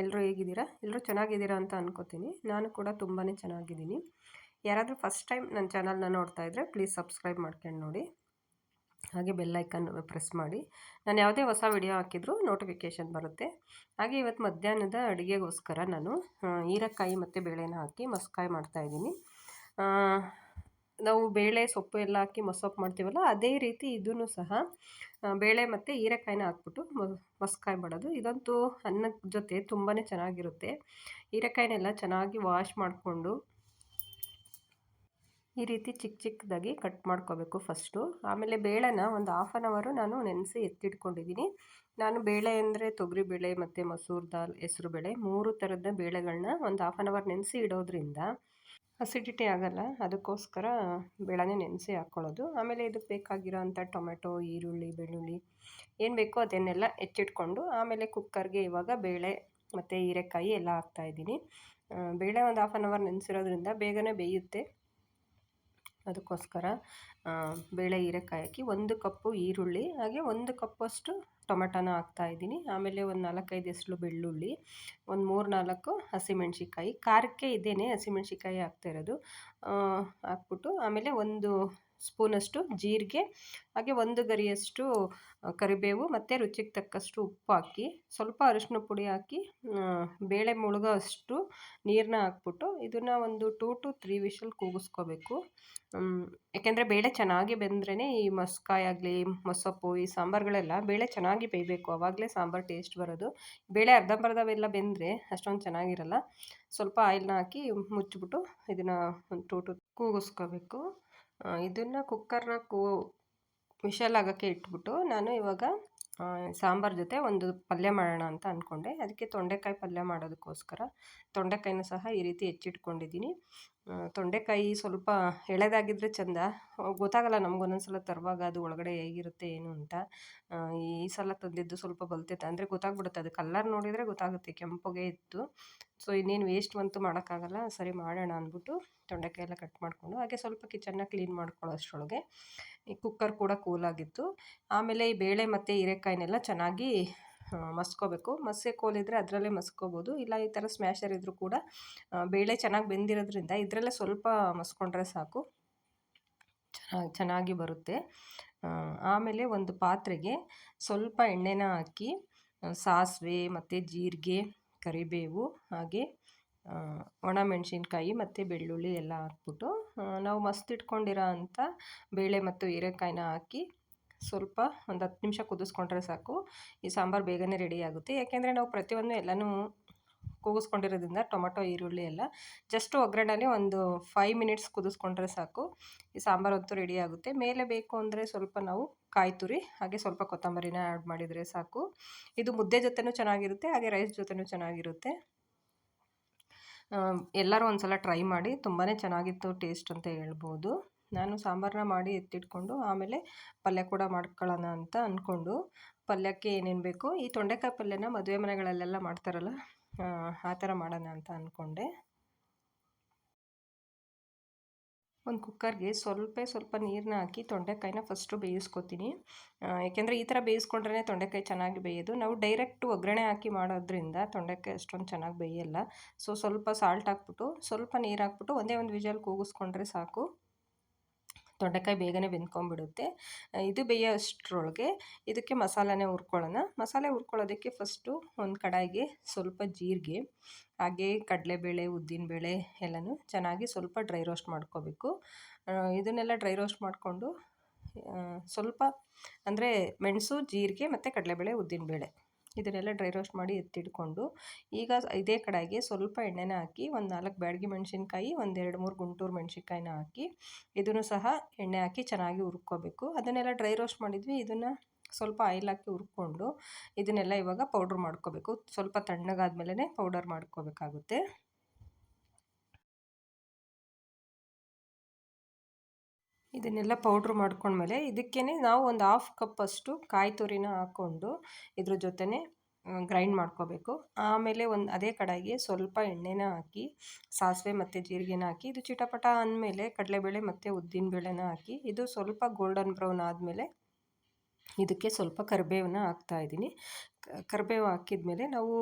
ಎಲ್ಲರೂ ಹೇಗಿದ್ದೀರಾ? ಎಲ್ಲರೂ ಚೆನ್ನಾಗಿದ್ದೀರಾ ಅಂತ ಅನ್ಕೋತೀನಿ. ನಾನು ಕೂಡ ತುಂಬಾ ಚೆನ್ನಾಗಿದ್ದೀನಿ. ಯಾರಾದರೂ ಫಸ್ಟ್ ಟೈಮ್ ನನ್ನ ಚಾನಲ್ನ ನೋಡ್ತಾ ಇದ್ದರೆ ಪ್ಲೀಸ್ ಸಬ್ಸ್ಕ್ರೈಬ್ ಮಾಡ್ಕೊಂಡು ನೋಡಿ. ಹಾಗೆ ಬೆಲ್ಲೈಕನ್ ಪ್ರೆಸ್ ಮಾಡಿ. ನಾನು ಯಾವುದೇ ಹೊಸ ವಿಡಿಯೋ ಹಾಕಿದರೂ ನೋಟಿಫಿಕೇಷನ್ ಬರುತ್ತೆ. ಹಾಗೆ ಇವತ್ತು ಮಧ್ಯಾಹ್ನದ ಅಡುಗೆಗೋಸ್ಕರ ನಾನು ಹೀರೆಕಾಯಿ ಮತ್ತು ಬೇಳೆನ ಹಾಕಿ ಮಸ್ಕಾಯಿ ಮಾಡ್ತಾಯಿದ್ದೀನಿ ನಾವು ಬೇಳೆ ಸೊಪ್ಪು ಎಲ್ಲ ಹಾಕಿ ಮೊಸೊಪ್ಪು ಮಾಡ್ತೀವಲ್ಲ, ಅದೇ ರೀತಿ ಇದೂ ಸಹ ಬೇಳೆ ಮತ್ತು ಹೀರೆಕಾಯಿನ ಹಾಕ್ಬಿಟ್ಟು ಮಸ್ಕಾಯಿ ಮಾಡೋದು. ಇದಂತೂ ಅನ್ನದ ಜೊತೆ ತುಂಬಾ ಚೆನ್ನಾಗಿರುತ್ತೆ. ಹೀರೆಕಾಯಿನೆಲ್ಲ ಚೆನ್ನಾಗಿ ವಾಶ್ ಮಾಡಿಕೊಂಡು ಈ ರೀತಿ ಚಿಕ್ಕ ಚಿಕ್ಕದಾಗಿ ಕಟ್ ಮಾಡ್ಕೋಬೇಕು ಫಸ್ಟು. ಆಮೇಲೆ ಬೇಳೆನ ಒಂದು ಹಾಫ್ ಆನ್ ಅವರು ನಾನು ನೆನೆಸಿ ಎತ್ತಿಟ್ಕೊಂಡಿದ್ದೀನಿ ನಾನು ಬೇಳೆ ಅಂದರೆ ತೊಗರಿ ಬೇಳೆ ಮತ್ತು ಮಸೂರ್ ದಾಲ್, ಹೆಸರು ಬೇಳೆ, ಮೂರು ಥರದ ಬೇಳೆಗಳನ್ನ ಒಂದು ಹಾಫ್ ಆನ್ ಅವರ್ ನೆನೆಸಿ ಇಡೋದ್ರಿಂದ ಅಸಿಡಿಟಿ ಆಗಲ್ಲ. ಅದಕ್ಕೋಸ್ಕರ ಬೇಳೆನೇ ನೆನೆಸಿ ಹಾಕ್ಕೊಳ್ಳೋದು ಆಮೇಲೆ ಇದಕ್ಕೆ ಬೇಕಾಗಿರೋ ಅಂಥ ಟೊಮೆಟೊ ಈರುಳ್ಳಿ, ಬೆಳ್ಳುಳ್ಳಿ ಏನು ಬೇಕೋ ಅದನ್ನೆಲ್ಲ ಹೆಚ್ಚಿಟ್ಕೊಂಡು ಆಮೇಲೆ ಕುಕ್ಕರ್ಗೆ ಇವಾಗ ಬೇಳೆ ಮತ್ತು ಹೀರೆಕಾಯಿ ಎಲ್ಲ ಹಾಕ್ತಾಯಿದ್ದೀನಿ ಬೇಳೆ ಒಂದು ಹಾಫ್ ಆನ್ ಅವರ್ ನೆನೆಸಿರೋದ್ರಿಂದ ಬೇಗನೆ ಬೇಯುತ್ತೆ. ಅದಕ್ಕೋಸ್ಕರ ಬೇಳೆ ಹೀರೆಕಾಯಿ ಹಾಕಿ ಒಂದು ಕಪ್ಪು ಈರುಳ್ಳಿ, ಹಾಗೆ ಒಂದು ಕಪ್ಪಷ್ಟು ಟೊಮೆಟೊನ ಹಾಕ್ತಾಯಿದ್ದೀನಿ ಆಮೇಲೆ ಒಂದು ನಾಲ್ಕೈದು ಎಸಳು ಬೆಳ್ಳುಳ್ಳಿ, ಒಂದು ಮೂರು ನಾಲ್ಕು ಹಸಿಮೆಣ್ಸಿಕಾಯಿ ಖಾರಕ್ಕೆ ಇದೇನೆ ಹಸಿಮೆಣ್ಸಿಕಾಯಿ ಹಾಕ್ತಾಯಿರೋದು ಹಾಕ್ಬಿಟ್ಟು ಆಮೇಲೆ ಒಂದು ಸ್ಪೂನಷ್ಟು ಜೀರಿಗೆ, ಹಾಗೆ ಒಂದು ಗರಿಯಷ್ಟು ಕರಿಬೇವು ಮತ್ತು ರುಚಿಗೆ ತಕ್ಕಷ್ಟು ಉಪ್ಪು ಹಾಕಿ, ಸ್ವಲ್ಪ ಅರಿಶಿನ ಪುಡಿ ಹಾಕಿ ಬೇಳೆ ಮುಳುಗೋ ಅಷ್ಟು ನೀರನ್ನ ಹಾಕ್ಬಿಟ್ಟು ಇದನ್ನು ಒಂದು ಟೂ ಟು ತ್ರೀ ವಿಷಲ್ ಕೂಗಿಸ್ಕೋಬೇಕು. ಯಾಕೆಂದರೆ ಬೇಳೆ ಚೆನ್ನಾಗಿ ಬೆಂದ್ರೇ ಈ ಮಸ್ಕಾಯಿ ಆಗಲಿ, ಮೊಸಪ್ಪು, ಈ ಸಾಂಬಾರುಗಳೆಲ್ಲ ಬೇಳೆ ಚೆನ್ನಾಗಿ ಬೇಯಬೇಕು. ಆವಾಗಲೇ ಸಾಂಬಾರು ಟೇಸ್ಟ್ ಬರೋದು. ಬೇಳೆ ಅರ್ಧಂಬರ್ಧವೆಲ್ಲ ಬೆಂದರೆ ಅಷ್ಟೊಂದು ಚೆನ್ನಾಗಿರಲ್ಲ. ಸ್ವಲ್ಪ ಆಯಿಲ್ನ ಹಾಕಿ ಮುಚ್ಚಿಬಿಟ್ಟು ಇದನ್ನು ಒಂದು ಟೂ ಟು ಕೂಗಿಸ್ಕೋಬೇಕು. ಇದನ್ನು ಕುಕ್ಕರ್ನ ಕೂ ವಿಶಲ್ ಆಗೋಕ್ಕೆ ಇಟ್ಬಿಟ್ಟು ನಾನು ಇವಾಗ ಸಾಂಬಾರು ಜೊತೆ ಒಂದು ಪಲ್ಯ ಮಾಡೋಣ ಅಂತ ಅಂದ್ಕೊಂಡೆ ಅದಕ್ಕೆ ತೊಂಡೆಕಾಯಿ ಪಲ್ಯ ಮಾಡೋದಕ್ಕೋಸ್ಕರ ತೊಂಡೆಕಾಯಿನೂ ಸಹ ಈ ರೀತಿ ಹೆಚ್ಚಿಟ್ಕೊಂಡಿದ್ದೀನಿ. ತೊಂಡೆಕಾಯಿ ಸ್ವಲ್ಪ ಎಳೆದಾಗಿದ್ದರೆ ಚೆಂದ. ಗೊತ್ತಾಗಲ್ಲ ನಮ್ಗೆ ಒಂದೊಂದು ಸಲ ತರುವಾಗ ಅದು ಒಳಗಡೆ ಹೇಗಿರುತ್ತೆ, ಏನು ಅಂತ. ಈ ಸಲ ತಂದಿದ್ದು ಸ್ವಲ್ಪ ಬಲ್ತೈತೆ ಅಂದರೆ ಗೊತ್ತಾಗ್ಬಿಡುತ್ತೆ. ಅದು ಕಲ್ಲರ್ ನೋಡಿದರೆ ಗೊತ್ತಾಗುತ್ತೆ, ಕೆಂಪಗೆ ಇತ್ತು. ಸೊ ಇನ್ನೇನು ವೇಸ್ಟ್ ಬಂತು ಮಾಡೋಕ್ಕಾಗಲ್ಲ, ಸರಿ ಮಾಡೋಣ ಅಂದ್ಬಿಟ್ಟು ತೊಂಡೆಕಾಯಿ ಎಲ್ಲ ಕಟ್ ಮಾಡಿಕೊಂಡು, ಹಾಗೆ ಸ್ವಲ್ಪ ಕಿಚನ್ನ ಕ್ಲೀನ್ ಮಾಡ್ಕೊಳ್ಳೋ ಅಷ್ಟರೊಳಗೆ. ಈ ಕುಕ್ಕರ್ ಕೂಡ ಕೂಲಾಗಿತ್ತು ಆಮೇಲೆ ಈ ಬೇಳೆ ಮತ್ತು ಹೀರೆಕಾಯಿನೆಲ್ಲ ಚೆನ್ನಾಗಿ ಮಸ್ಕೋಬೇಕು. ಮಸ್ಸೆ ಕೋಲಿದ್ರೆ ಅದರಲ್ಲೇ ಮಸ್ಕೋಬೋದು. ಇಲ್ಲ ಈ ಥರ ಸ್ಮ್ಯಾಶರ್ ಇದ್ದರೂ ಕೂಡ ಬೇಳೆ ಚೆನ್ನಾಗಿ ಬೆಂದಿರೋದ್ರಿಂದ ಇದರಲ್ಲೇ ಸ್ವಲ್ಪ ಮಸ್ಕೊಂಡ್ರೆ ಸಾಕು. ಚೆನ್ನಾಗಿ ಚೆನ್ನಾಗಿ ಬರುತ್ತೆ. ಆಮೇಲೆ ಒಂದು ಪಾತ್ರೆಗೆ ಸ್ವಲ್ಪ ಎಣ್ಣೆನ ಹಾಕಿ ಸಾಸಿವೆ ಮತ್ತು ಜೀರಿಗೆ, ಕರಿಬೇವು ಹಾಗೆ ಒಣಮೆಣ್ಸಿನ್ಕಾಯಿ ಮತ್ತು ಬೆಳ್ಳುಳ್ಳಿ ಎಲ್ಲ ಹಾಕ್ಬಿಟ್ಟು ನಾವು ಮಸ್ತ್ ಇಟ್ಕೊಂಡಿರೋ ಅಂಥ ಬೇಳೆ ಮತ್ತು ಹೀರೆಕಾಯಿನ ಹಾಕಿ ಸ್ವಲ್ಪ ಒಂದು ಹತ್ತು ನಿಮಿಷ ಕುದಿಸ್ಕೊಂಡ್ರೆ ಸಾಕು. ಈ ಸಾಂಬಾರು ಬೇಗನೆ ರೆಡಿ ಆಗುತ್ತೆ. ಯಾಕೆಂದರೆ ನಾವು ಪ್ರತಿಯೊಂದು ಎಲ್ಲನೂ ಕೂಗಿಸ್ಕೊಂಡಿರೋದ್ರಿಂದ ಟೊಮೊಟೊ, ಈರುಳ್ಳಿ ಎಲ್ಲ ಜಸ್ಟ್ ಒಗ್ಗರಣೆಲಿ ಒಂದು ಫೈವ್ ಮಿನಿಟ್ಸ್ ಕುದಿಸ್ಕೊಂಡ್ರೆ ಸಾಕು. ಈ ಸಾಂಬಾರು ಅಂತೂ ರೆಡಿ ಆಗುತ್ತೆ. ಮೇಲೆ ಬೇಕು ಅಂದರೆ ಸ್ವಲ್ಪ ನಾವು ಕಾಯಿ ತುರಿ, ಹಾಗೆ ಸ್ವಲ್ಪ ಕೊತ್ತಂಬರಿನ ಆ್ಯಡ್ ಮಾಡಿದರೆ ಸಾಕು. ಇದು ಮುದ್ದೆ ಜೊತೆನೂ ಚೆನ್ನಾಗಿರುತ್ತೆ, ಹಾಗೆ ರೈಸ್ ಜೊತೆನೂ ಚೆನ್ನಾಗಿರುತ್ತೆ. ಎಲ್ಲರೂ ಒಂದು ಸಲ ಟ್ರೈ ಮಾಡಿ ತುಂಬಾ ಚೆನ್ನಾಗಿತ್ತು ಟೇಸ್ಟ್ ಅಂತ ಹೇಳ್ಬೋದು. ನಾನು ಸಾಂಬಾರನ್ನ ಮಾಡಿ ಎತ್ತಿಟ್ಕೊಂಡು ಆಮೇಲೆ ಪಲ್ಯ ಕೂಡ ಮಾಡ್ಕೊಳ್ಳೋಣ ಅಂತ ಅಂದ್ಕೊಂಡು ಪಲ್ಯಕ್ಕೆ ಏನೇನು ಬೇಕು? ಈ ತೊಂಡೆಕಾಯಿ ಪಲ್ಯನ ಮದುವೆ ಮನೆಗಳಲ್ಲೆಲ್ಲ ಮಾಡ್ತಾರಲ್ಲ, ಆ ಥರ ಮಾಡೋಣ ಅಂತ ಅಂದ್ಕೊಂಡೆ ಒಂದು ಕುಕ್ಕರ್ಗೆ ಸ್ವಲ್ಪ ಸ್ವಲ್ಪ ನೀರನ್ನ ಹಾಕಿ ತೊಂಡೆಕಾಯಿನ ಫಸ್ಟು ಬೇಯಿಸ್ಕೊತೀನಿ. ಏಕೆಂದರೆ ಈ ಥರ ಬೇಯಿಸ್ಕೊಂಡ್ರೆ ತೊಂಡೆಕಾಯಿ ಚೆನ್ನಾಗಿ ಬೇಯೋದು. ನಾವು ಡೈರೆಕ್ಟ್ ಒಗ್ಗರಣೆ ಹಾಕಿ ಮಾಡೋದ್ರಿಂದ ತೊಂಡೆಕಾಯಿ ಅಷ್ಟೊಂದು ಚೆನ್ನಾಗಿ ಬೇಯಲ್ಲ. ಸೊ ಸ್ವಲ್ಪ ಸಾಲ್ಟ್ ಹಾಕ್ಬಿಟ್ಟು, ಸ್ವಲ್ಪ ನೀರು ಹಾಕ್ಬಿಟ್ಟು ಒಂದೇ ಒಂದು ವಿಜಲ್ ಕೂಗಿಸ್ಕೊಂಡ್ರೆ ಸಾಕು. ತೊಂಡೆಕಾಯಿ ಬೇಗನೆ ಬೆಂದ್ಕೊಂಡ್ಬಿಡುತ್ತೆ. ಇದು ಬೇಯೋ ಅಷ್ಟರೊಳಗೆ ಇದಕ್ಕೆ ಮಸಾಲನೇ ಹುರ್ಕೊಳ್ಳೋಣ. ಮಸಾಲೆ ಹುರ್ಕೊಳ್ಳೋದಕ್ಕೆ ಫಸ್ಟು ಒಂದು ಕಡಾಯಿಗೆ ಸ್ವಲ್ಪ ಜೀರಿಗೆ, ಹಾಗೆ ಕಡಲೆಬೇಳೆ, ಉದ್ದಿನಬೇಳೆ ಎಲ್ಲನೂ ಚೆನ್ನಾಗಿ ಸ್ವಲ್ಪ ಡ್ರೈ ರೋಸ್ಟ್ ಮಾಡ್ಕೋಬೇಕು. ಇದನ್ನೆಲ್ಲ ಡ್ರೈ ರೋಸ್ಟ್ ಮಾಡಿಕೊಂಡು ಸ್ವಲ್ಪ ಅಂದರೆ ಮೆಣಸು, ಜೀರಿಗೆ ಮತ್ತು ಕಡಲೆಬೇಳೆ, ಉದ್ದಿನಬೇಳೆ. ಇದನ್ನೆಲ್ಲ ಡ್ರೈ ರೋಸ್ಟ್ ಮಾಡಿ ಎತ್ತಿಟ್ಕೊಂಡು ಈಗ ಇದೇ ಕಡೆಗೆ ಸ್ವಲ್ಪ ಎಣ್ಣೆನ ಹಾಕಿ ಒಂದು ನಾಲ್ಕು ಬ್ಯಾಡಗಿ ಮೆಣಸಿನ್ಕಾಯಿ ಎರಡು ಮೂರು ಗುಂಟೂರು ಮೆಣಸಿನ್ಕಾಯಿನ ಹಾಕಿ ಇದನ್ನು ಸಹ ಎಣ್ಣೆ ಹಾಕಿ ಚೆನ್ನಾಗಿ ಹುರ್ಕೋಬೇಕು. ಅದನ್ನೆಲ್ಲ ಡ್ರೈ ರೋಸ್ಟ್ ಮಾಡಿದ್ವಿ, ಇದನ್ನು ಸ್ವಲ್ಪ ಆಯಿಲ್ ಹಾಕಿ ಹುರ್ಕೊಂಡು ಇದನ್ನೆಲ್ಲ ಇವಾಗ ಪೌಡ್ರ್ ಮಾಡ್ಕೋಬೇಕು. ಸ್ವಲ್ಪ ತಣ್ಣಗಾದ್ಮೇಲೆ ಪೌಡರ್ ಮಾಡ್ಕೋಬೇಕಾಗುತ್ತೆ. ಇದನ್ನೆಲ್ಲ ಪೌಡ್ರ್ ಮಾಡ್ಕೊಂಡ್ಮೇಲೆ ಇದಕ್ಕೇ ನಾವು ಒಂದು ಹಾಫ್ ಕಪ್ಪಷ್ಟು ಕಾಯಿ ತುರಿನ ಹಾಕ್ಕೊಂಡು ಇದ್ರ ಜೊತೆನೆ ಗ್ರೈಂಡ್ ಮಾಡ್ಕೋಬೇಕು. ಆಮೇಲೆ ಒಂದು, ಅದೇ ಕಡಾಯಿಗೆ ಸ್ವಲ್ಪ ಎಣ್ಣೆನ ಹಾಕಿ, ಸಾಸಿವೆ ಮತ್ತು ಜೀರಿಗೆನ ಹಾಕಿ, ಇದು ಚಿಟಪಟ ಅಂದಮೇಲೆ ಕಡಲೆಬೇಳೆ ಮತ್ತು ಉದ್ದಿನಬೇಳೆನ ಹಾಕಿ, ಇದು ಸ್ವಲ್ಪ ಗೋಲ್ಡನ್ ಬ್ರೌನ್ ಆದಮೇಲೆ ಇದಕ್ಕೆ ಸ್ವಲ್ಪ ಕರಿಬೇವನ್ನ ಹಾಕ್ತಾಯಿದ್ದೀನಿ ಕರಿಬೇವು ಹಾಕಿದ್ಮೇಲೆ ನಾವು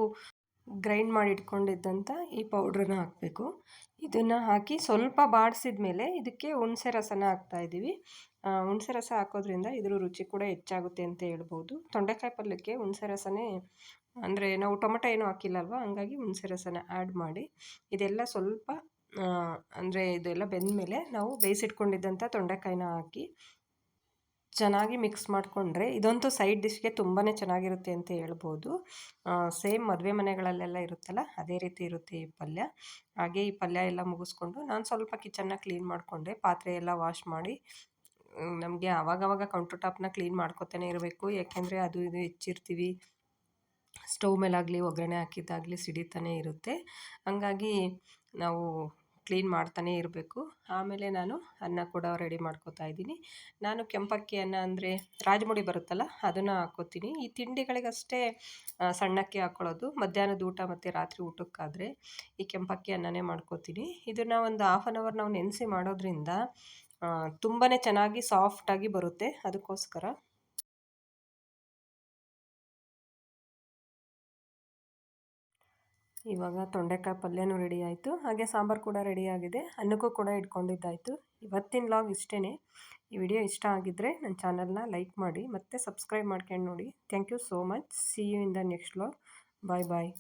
ಗ್ರೈಂಡ್ ಮಾಡಿ ಇಟ್ಕೊಂಡಿದ್ದಂಥ ಈ ಪೌಡ್ರನ್ನ ಹಾಕಬೇಕು. ಇದನ್ನು ಹಾಕಿ ಸ್ವಲ್ಪ ಬಾಡಿಸಿದ ಮೇಲೆ ಇದಕ್ಕೆ ಹುಣಸೆ ರಸನ ಹಾಕ್ತಾಯಿದ್ದೀವಿ ಹುಣಸೆ ರಸ ಹಾಕೋದ್ರಿಂದ ಇದ್ರ ರುಚಿ ಕೂಡ ಹೆಚ್ಚಾಗುತ್ತೆ ಅಂತ ಹೇಳ್ಬೋದು. ತೊಂಡೆಕಾಯಿ ಪಲ್ಯಕ್ಕೆ ಹುಣಸೆ ರಸನೇ, ಅಂದರೆ ನಾವು ಟೊಮೆಟೊ ಏನೂ ಹಾಕಿಲ್ಲಲ್ವ? ಹಂಗಾಗಿ ಹುಣಸೆ ರಸನ ಆ್ಯಡ್ ಮಾಡಿ. ಇದೆಲ್ಲ ಸ್ವಲ್ಪ ಅಂದರೆ ಇದೆಲ್ಲ ಬೆಂದ ಮೇಲೆ ನಾವು ಬೇಯಿಸಿಟ್ಕೊಂಡಿದ್ದಂಥ ತೊಂಡೆಕಾಯಿನ ಹಾಕಿ ಚೆನ್ನಾಗಿ ಮಿಕ್ಸ್ ಮಾಡಿಕೊಂಡ್ರೆ ಇದಂತೂ ಸೈಡ್ ಡಿಶ್ಗೆ ತುಂಬಾ ಚೆನ್ನಾಗಿರುತ್ತೆ ಅಂತ ಹೇಳ್ಬೋದು. ಸೇಮ್ ಮದುವೆ ಮನೆಗಳಲ್ಲೆಲ್ಲ ಇರುತ್ತಲ್ಲ, ಅದೇ ರೀತಿ ಇರುತ್ತೆ ಈ ಪಲ್ಯ. ಹಾಗೆ ಈ ಪಲ್ಯ ಎಲ್ಲ ಮುಗಿಸ್ಕೊಂಡು ನಾನು ಸ್ವಲ್ಪ ಕಿಚನ್ನ ಕ್ಲೀನ್ ಮಾಡಿಕೊಂಡೆ, ಪಾತ್ರೆ ಎಲ್ಲ ವಾಶ್ ಮಾಡಿ. ನಮಗೆ ಆವಾಗವಾಗ ಕೌಂಟರ್ ಟಾಪ್ನ ಕ್ಲೀನ್ ಮಾಡ್ಕೊತಾನೆ ಇರಬೇಕು, ಯಾಕೆಂದರೆ ಅದು ಇದು ಹೆಚ್ಚಿರ್ತೀವಿ. ಸ್ಟವ್ ಮೇಲಾಗಲಿ, ಒಗ್ಗರಣೆ ಹಾಕಿದ್ದಾಗಲಿ ಸಿಡಿತಾನೆ ಇರುತ್ತೆ. ಹಂಗಾಗಿ ನಾವು ಕ್ಲೀನ್ ಮಾಡ್ತಾನೇ ಇರಬೇಕು. ಆಮೇಲೆ ನಾನು ಅನ್ನ ಕೂಡ ರೆಡಿ ಮಾಡ್ಕೋತಾ ಇದ್ದೀನಿ. ನಾನು ಕೆಂಪಕ್ಕಿ ಅನ್ನ ಅಂದರೆ ರಾಜಮುಡಿ ಬರುತ್ತಲ್ಲ, ಅದನ್ನು ಹಾಕ್ಕೋತೀನಿ. ಈ ತಿಂಡಿಗಳಿಗಷ್ಟೇ ಸಣ್ಣಕ್ಕಿ ಹಾಕ್ಕೊಳ್ಳೋದು ಮಧ್ಯಾಹ್ನದ ಊಟ ಮತ್ತು ರಾತ್ರಿ ಊಟಕ್ಕಾದರೆ ಈ ಕೆಂಪಕ್ಕಿ ಅನ್ನನೇ ಮಾಡ್ಕೋತೀನಿ. ಇದನ್ನು ಒಂದು ಹಾಫ್ ಆನ್ ಅವರ್ ನಾವು ನೆನೆಸಿ ಮಾಡೋದ್ರಿಂದ ತುಂಬಾ ಚೆನ್ನಾಗಿ ಸಾಫ್ಟಾಗಿ ಬರುತ್ತೆ. ಅದಕ್ಕೋಸ್ಕರ ಇವಾಗ ತೊಂಡೆಕಾಯಿ ಪಲ್ಯನೂ ರೆಡಿ ಆಯಿತು. ಹಾಗೆ ಸಾಂಬಾರು ಕೂಡ ರೆಡಿ ಆಗಿದೆ. ಅನ್ನಕ್ಕೂ ಕೂಡ ಇಟ್ಕೊಂಡಿದ್ದಾಯಿತು. ಇವತ್ತಿನ ಲಾಗ್ ಇಷ್ಟೇ ಈ ವಿಡಿಯೋ ಇಷ್ಟ ಆಗಿದ್ದರೆ ನನ್ನ ಚಾನಲ್ನ ಲೈಕ್ ಮಾಡಿ, ಮತ್ತು ಸಬ್ಸ್ಕ್ರೈಬ್ ಮಾಡ್ಕೊಂಡು ನೋಡಿ. Thank you so much see you in the next vlog bye bye